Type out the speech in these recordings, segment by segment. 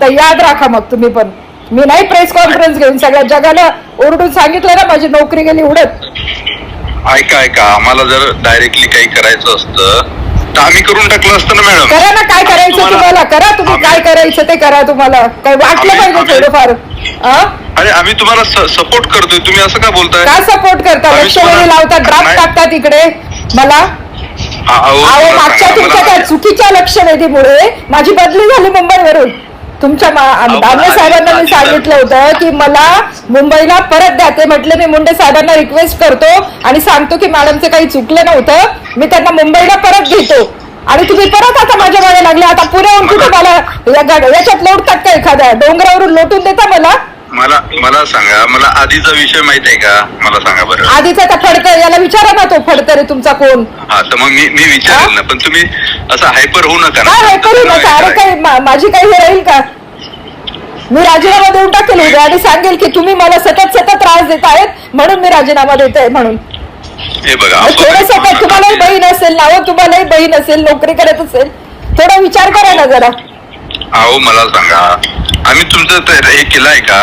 तर याद राखा मग तुम्ही पण. मी नाही प्रेस कॉन्फरन्स घेऊन सगळ्या जगाला ओरडून सांगितलं ना माझी नोकरी गेली उडत. ऐका ऐका. आम्हाला जर डायरेक्टली काही करायचं असतं तर आम्ही करून टाकलं असतं ना मॅडम करा ना काय करायचं तुम्हाला- तुम्हाला? करा तुम्ही आम्ही- काय करायचं ते करा तुम्हाला. काय वाटलं आम्ही- पाहिजे आम्ही- थोडंफार. हा? अरे आम्ही तुम्हाला सपोर्ट करतोय. तुम्ही असं का बोलताय? का सपोर्ट करता? आम्ही लक्ष तुम्हाला- लावतात ड्राफ्ट नाही. टाकतात इकडे. मला अहो, मागच्या तुमच्या त्या चुकीच्या लक्षवेधीमुळे माझी बदली झाली मुंबईवरून. तुमच्या दानवे साहेबांना मी सांगितलं होतं की मला मुंबईला परत द्या. ते म्हटले मी मुंडे साहेबांना रिक्वेस्ट करतो आणि सांगतो की मॅडमचं काही चुकलं नव्हतं. मी त्यांना मुंबईला परत घेतो. आणि तुम्ही परत आता माझ्या मागे लागले. आता पुण्याहून कुठे मला याच्यात लोटतात का एखाद्या डोंगरावरून लोटून देता मला? मला मला सांगा मला आधीचा विषय माहीत आहे का? मला सांगा बरं. आधीचा त्या फडकर याला विचारा ना तो फडकर आहे तुमचा कोण. हा तर मग मी मी विचारेल ना पण तुम्ही असं हायपर होऊ नका ना. काय करू तसं नका. अरे मा- माझी काही हे राहील का? मी राजीनामा देऊन टाकेल उद्या. आणि सांगेल की तुम्ही मला सतत सतत त्रास देत आहेत म्हणून मी राजीनामा देत आहे म्हणून. हे बघा थोडस. तुम्हालाही बहीण असेल ना हो तुम्हालाही बहीण असेल नोकरी करत असेल. थोडा विचार करा ना जरा. अहो मला सांगा. आम्ही तुमचं ते हे केलंय का?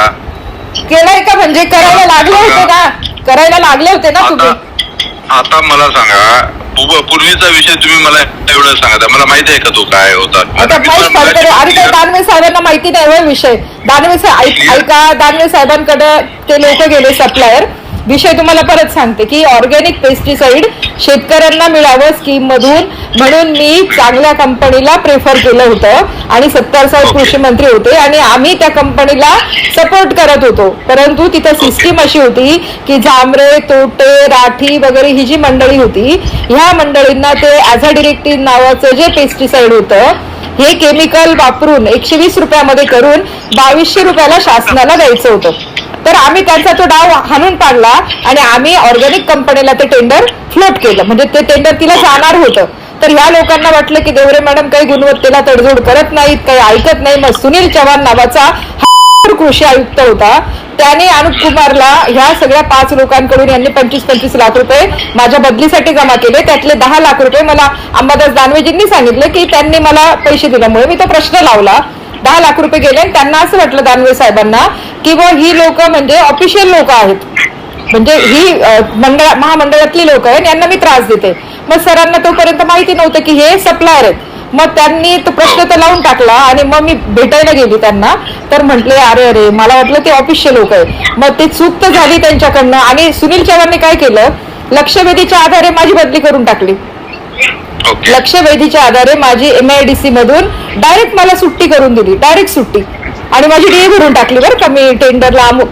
केलंय का? म्हणजे करायला लागले होते ना? करायला लागले होते ना तुम्ही? आता आता मला सांगा. पूर्व- पूर्वीचा विषय तुम्ही मला एवढं सांगा मला माहिती आहे का तो काय होता? आता मी तुम्हाला आणि काही दानवे साहेबांना माहिती नाही होय विषय. दानवे साहेब. ऐका दानवे साहेबांकडे ते लोक गेले सप्लायर विषय तुम्हाला परत सांगते की ऑर्गॅनिक पेस्टिसाइड शेतकऱ्यांना मिळावं स्कीम मधून. म्हणून मी चांगल्या कंपनीला प्रेफर केलं होतं आणि सत्तार साहेब. कृषी मंत्री होते आणि आम्ही त्या कंपनीला सपोर्ट करत होतो. परंतु तिथं सिस्टीम अशी होती की झांबरे तोटे राठी वगैरे ही जी मंडळी होती ह्या मंडळींना ते ॲज अ डिरेक्टिव्ह नावाचं जे पेस्टिसाइड होतं हे केमिकल वापरून एकशे वीस रुपयामध्ये करून बावीसशे रुपयाला शासनाला द्यायचं होतं. तर आम्ही त्यांचा तो डाव हाणून पाडला आणि आम्ही ऑर्गॅनिक कंपनीला ते टेंडर फ्लोट केलं. म्हणजे ते टेंडर तिला जाणार होतं. तर ह्या लोकांना वाटलं की देवरे मॅडम काही गुणवत्तेला तडजोड करत नाहीत काही ऐकत नाही. मग सुनील चव्हाण नावाचा कृषी आयुक्त होता. त्याने अनुप कुमारला ह्या सगळ्या पाच लोकांकडून यांनी पंचवीस पंचवीस लाख रुपये माझ्या बदलीसाठी जमा केले. त्यातले दहा लाख रुपये मला अंबादास दानवेजींनी सांगितले की त्यांनी मला पैसे दिल्यामुळे मी तो प्रश्न लावला. दहा लाख रुपये गेले आणि त्यांना असं वाटलं दानवे साहेबांना की बुवा ही लोक म्हणजे ऑफिशियल लोक आहेत. म्हणजे ही मंडळ महामंडळातली लोक आहेत यांना मी त्रास देते. मग सरांना तोपर्यंत माहिती नव्हतं की हे सप्लायर आहेत. मग त्यांनी तो प्रश्न तर लावून टाकला आणि मग मी भेटायला गेली त्यांना. तर म्हटले अरे अरे मला वाटलं ते ऑफिशियल लोक आहे मग ते चूक तर झाली त्यांच्याकडनं आणि सुनील चव्हाणने काय केलं? लक्षवेधीच्या आधारे माझी बदली करून टाकली. लक्षवेधीच्या आधारे माझी एम आय डी सी मधून डायरेक्ट मला सुट्टी करून दिली. डायरेक्ट सुट्टी. आणि माझी डीए भरून टाकली बरं का. मी टेंडरला